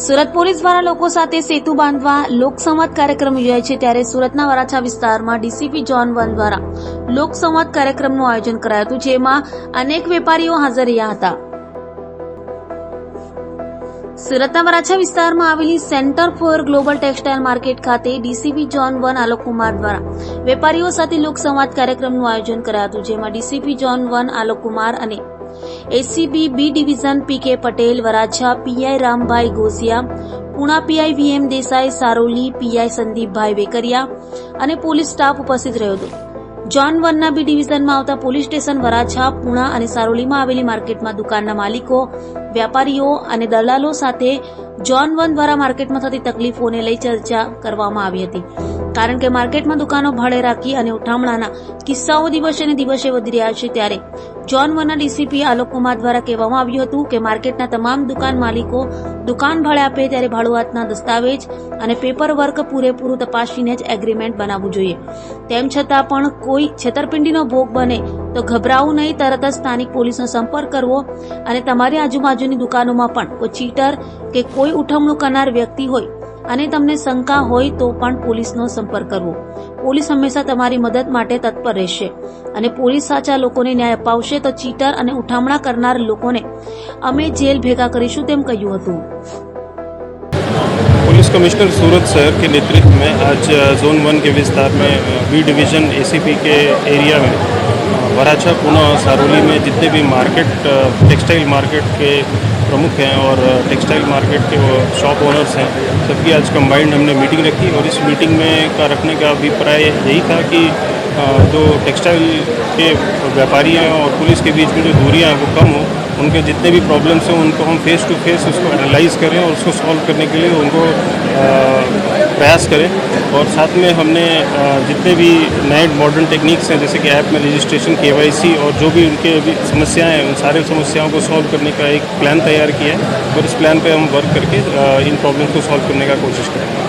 Surat police દ્વારા લોકો સાથે સેતુ બાંધવા લોકસંવાદ કાર્યક્રમ યોજાય છે ત્યારે સુરતના વરાછા વિસ્તારમાં ડીસીપી જોન વન દ્વારા લોકસંવાદ કાર્યક્રમનું આયોજન કરાયું હતું, જેમાં અનેક વેપારીઓ હાજર રહ્યા હતા. સુરતના વરાછા વિસ્તારમાં આવેલી centre for global textile market ખાતે DCP zone one Alok Kumar દ્વારા વેપારીઓ સાથે લોકસંવાદ કાર્યક્રમનું આયોજન કરાયું હતું, જેમાં DCP zone one Alok Kumar અને ACB B division P K Patel Varachha PI Rambhai Gosiya Puna PI V M Desai Saroli PI Sandipbhai Vekariya અને પોલીસ સ્ટાફ ઉપસ્થિત રહ્યો હતો. જોન વનના બી ડિવિઝનમાં આવતા પોલીસ સ્ટેશન વરાછા પુણા અને સારોલીમાં આવેલી માર્કેટમાં દુકાનના માલિકો વેપારીઓ અને દલાલો સાથે જોન વન દ્વારા માર્કેટમાં થતી તકલીફોને લઈ ચર્ચા કરવામાં આવી હતી. કારણ કે માર્કેટમાં દુકાનો ભાડે રાખી અને ઉઠામણાના કિસ્સાઓ દિવસે ને દિવસે વધી રહ્યા છે ત્યારે જોન વનના ડીસીપી આલોક કુમાર દ્વારા કહેવામાં આવ્યું હતું કે માર્કેટના તમામ દુકાન માલિકો દુકાન ભાડે આપે ત્યારે ભાડુઆતના દસ્તાવેજ અને પેપર વર્ક પૂરેપૂરું તપાસીને જ એગ્રીમેન્ટ બનાવવું જોઈએ. તેમ છતાં પણ કોઈ છેતરપિંડીનો ભોગ બને તો ગભરાવું નહીં તરત જ સ્થાનિક પોલીસનો સંપર્ક કરવો અને તમારી આજુબાજુની દુકાનોમાં પણ કોઈ ચીટર કે કોઈ ઉઠમણું કરનાર વ્યક્તિ હોય અને તમને શંકા હોય તો પણ પોલીસનો સંપર્ક કરવો પોલીસ હંમેશા તમારી મદદ માટે તત્પર રહેશે અને પોલીસ સાચા લોકોને ન્યાય અપાવશે તો ચીટર અને ઉઠામણા કરનાર લોકોને અમે જેલ ભેગા કરીશું તેમ કહ્યું હતું पुलिस कमिश्नर सूरत शहर के नेतृत्व में आज अ, जोन वन के विस्तार में बी डिवीज़न एसीपी के एरिया में अ, वराछा और सारोली में जितने भी मार्केट, टेक्सटाइल मार्केट के प्रमुख हैं और टेक्सटाइल मार्केट के वो शॉप ओनर्स हैं, सबकी आज कंबाइंड हमने मीटिंग रखी और इस मीटिंग में का रखने का अभिप्राय यही था कि जो टेक्सटाइल के व्यापारी हैं और पुलिस के बीच में जो दूरियाँ हैं वो कम हो, उनके जितने भी प्रॉब्लम्स हैं उनको हम फेस टू फेस उसको एनालाइज करें और उसको सॉल्व करने के लिए उनको प्रयास करें। और साथ में हमने जितने भी नए मॉडर्न टेक्निक्स हैं, जैसे कि ऐप में रजिस्ट्रेशन के और जो भी उनके अभी समस्याएँ हैं, उन सारे समस्याओं को सॉल्व करने का एक प्लान तैयार किया है। और इस प्लान पर हम वर्क करके इन प्रॉब्लम को सॉल्व करने का कोशिश करेंगे।